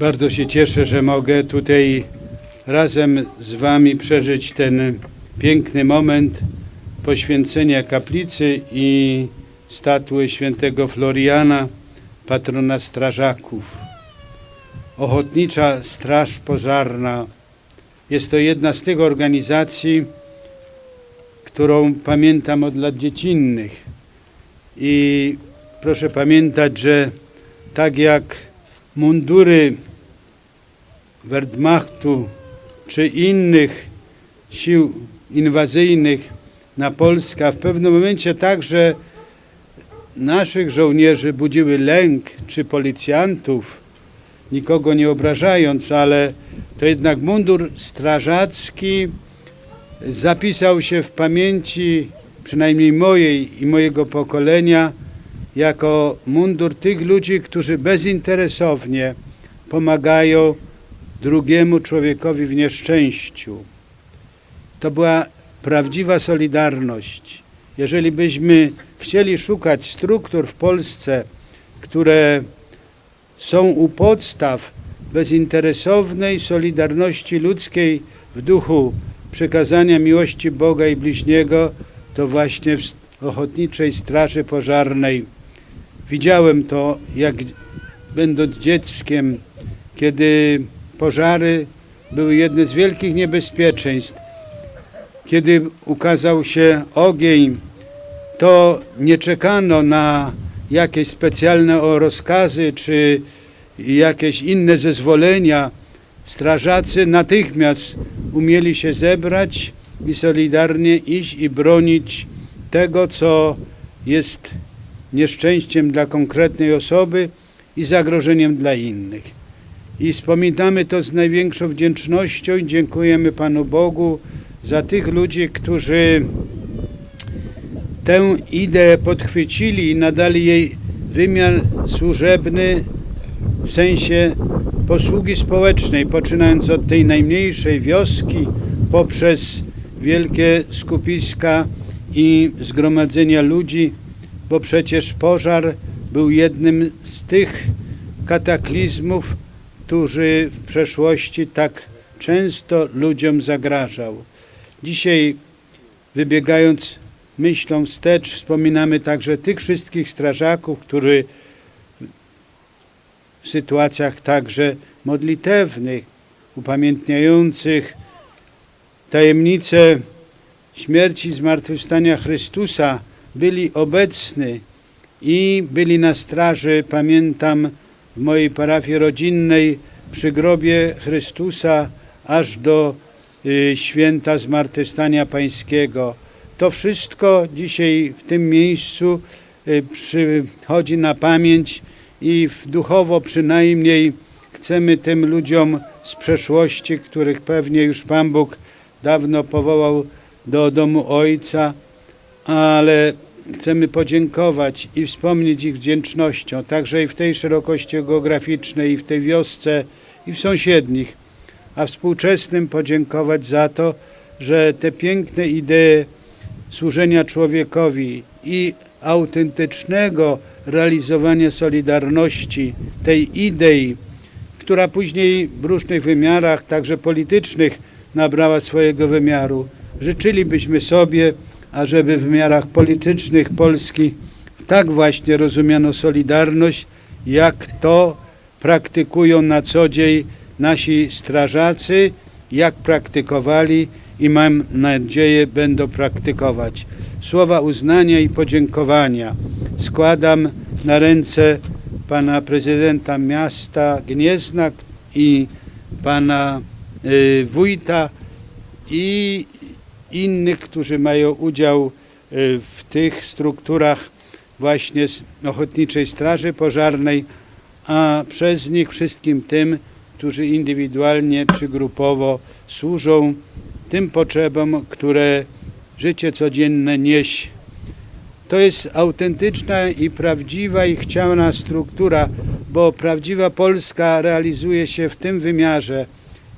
Bardzo się cieszę, że mogę tutaj razem z Wami przeżyć ten piękny moment poświęcenia kaplicy i statuły świętego Floriana, patrona strażaków. Ochotnicza Straż Pożarna jest to jedna z tych organizacji, którą pamiętam od lat dziecinnych. I proszę pamiętać, że tak jak mundury Wehrmachtu czy innych sił inwazyjnych na Polskę, a w pewnym momencie także naszych żołnierzy budziły lęk, czy policjantów, nikogo nie obrażając, ale to jednak mundur strażacki zapisał się w pamięci przynajmniej mojej i mojego pokolenia jako mundur tych ludzi, którzy bezinteresownie pomagają drugiemu człowiekowi w nieszczęściu. To była prawdziwa solidarność. Jeżeli byśmy chcieli szukać struktur w Polsce, które są u podstaw bezinteresownej solidarności ludzkiej w duchu przekazania miłości Boga i bliźniego, to właśnie w Ochotniczej Straży Pożarnej. Widziałem to, jak będąc dzieckiem, kiedy pożary były jedne z wielkich niebezpieczeństw. Kiedy ukazał się ogień, to nie czekano na jakieś specjalne rozkazy czy jakieś inne zezwolenia. Strażacy natychmiast umieli się zebrać i solidarnie iść i bronić tego, co jest nieszczęściem dla konkretnej osoby i zagrożeniem dla innych. I wspominamy to z największą wdzięcznością i dziękujemy Panu Bogu za tych ludzi, którzy tę ideę podchwycili i nadali jej wymiar służebny w sensie posługi społecznej, poczynając od tej najmniejszej wioski poprzez wielkie skupiska i zgromadzenia ludzi, bo przecież pożar był jednym z tych kataklizmów, który w przeszłości tak często ludziom zagrażał. Dzisiaj wybiegając myślą wstecz, wspominamy także tych wszystkich strażaków, którzy w sytuacjach także modlitewnych, upamiętniających tajemnicę śmierci i zmartwychwstania Chrystusa, byli obecni i byli na straży. Pamiętam w mojej parafii rodzinnej przy grobie Chrystusa aż do y, święta Zmartwychwstania Pańskiego. To wszystko dzisiaj w tym miejscu y, przychodzi na pamięć i duchowo przynajmniej chcemy tym ludziom z przeszłości, których pewnie już Pan Bóg dawno powołał do domu Ojca, ale chcemy podziękować i wspomnieć ich wdzięcznością, także i w tej szerokości geograficznej, i w tej wiosce, i w sąsiednich, a współczesnym podziękować za to, że te piękne idee służenia człowiekowi i autentycznego realizowania solidarności, tej idei, która później w różnych wymiarach, także politycznych, nabrała swojego wymiaru. Życzylibyśmy sobie, ażeby w wymiarach politycznych Polski tak właśnie rozumiano solidarność, jak to praktykują na co dzień nasi strażacy, jak praktykowali i mam nadzieję będą praktykować. Słowa uznania i podziękowania składam na ręce pana prezydenta miasta Gniezna i pana y, wójta i innych, którzy mają udział y, w tych strukturach właśnie Ochotniczej Straży Pożarnej, a przez nich wszystkim tym, którzy indywidualnie czy grupowo służą tym potrzebom, które życie codzienne niesie. To jest autentyczna i prawdziwa i chciana struktura, bo prawdziwa Polska realizuje się w tym wymiarze.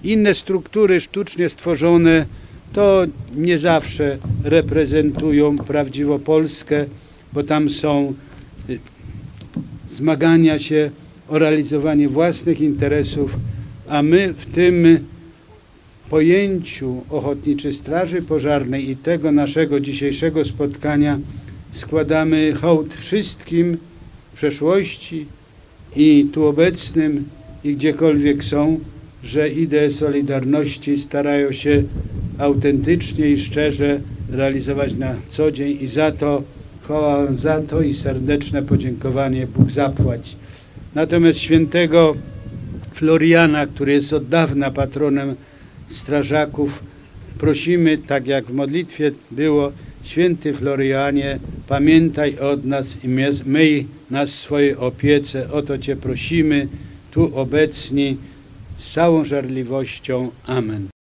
Inne struktury sztucznie stworzone to nie zawsze reprezentują prawdziwą Polskę, bo tam są y, zmagania się o realizowanie własnych interesów, a my w tym pojęciu Ochotniczej Straży Pożarnej i tego naszego dzisiejszego spotkania składamy hołd wszystkim w przeszłości i tu obecnym i gdziekolwiek są, że idee Solidarności starają się autentycznie i szczerze realizować na co dzień i za to chwała za to i serdeczne podziękowanie Bóg zapłać. Natomiast świętego Floriana, który jest od dawna patronem strażaków, prosimy, tak jak w modlitwie było, święty Florianie, pamiętaj od nas i myj nas w swojej opiece, o to Cię prosimy, tu obecni, z całą żarliwością. Amen.